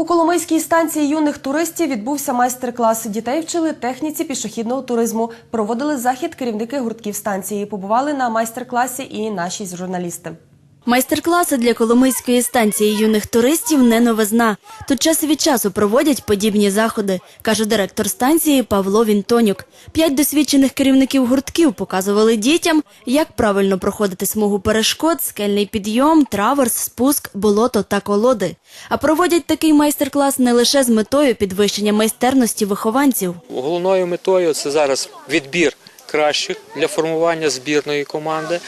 У Коломийській станції юних туристів відбувся майстер-клас. Дітей вчили техніці пішохідного туризму. Проводили захід керівники гуртків станції. Побували на майстер-класі і наші журналісти. Майстер-класи для Коломийської станції юних туристів не новизна. Тут час від часу проводять подібні заходи, каже директор станції Павло Вінтонюк. П'ять досвідчених керівників гуртків показували дітям, як правильно проходити смугу перешкод, скельний підйом, траверс, спуск, болото та колоди. А проводять такий майстер-клас не лише з метою підвищення майстерності вихованців. Головною метою це зараз відбір кращих для формування збірної команди.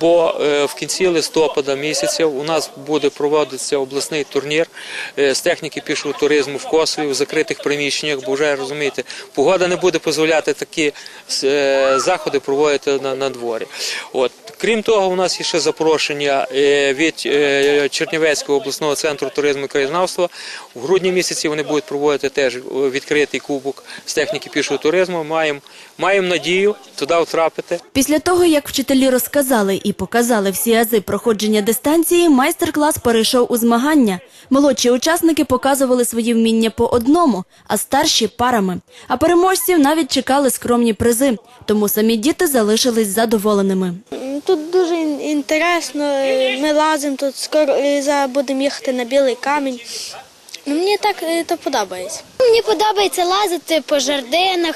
Бо е, в кінці листопада місяця у нас буде проводитися обласний турнір е, з техніки пішого туризму в Косові в закритих приміщеннях. Бо вже розумієте, погода не буде дозволяти такі е, заходи проводити на, на дворі. От крім того, у нас є ще запрошення від Чернівецького обласного центру туризму і краєзнавства. В грудні місяці вони будуть проводити теж відкритий кубок з техніки пішого туризму. Маємо маємо надію туди втрапити. Після того, як вчителі розказали і показали всі ази проходження дистанції, майстер-клас перейшов у змагання. Молодші учасники показували свої вміння по одному, а старші парами. А переможців навіть чекали скромні призи, тому самі діти залишились задоволеними. Тут дуже інтересно. е, Ми лазимо тут скоро е, будемо їхати на білий камінь. Ну, мені так е, то подобається. Мені подобається лазити по жердинах,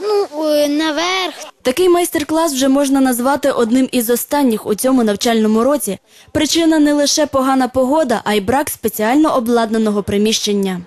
ну е, наверх. Такий майстер-клас вже можна назвати одним із останніх у цьому навчальному році. Причина не лише погана погода, а й брак спеціально обладнаного приміщення.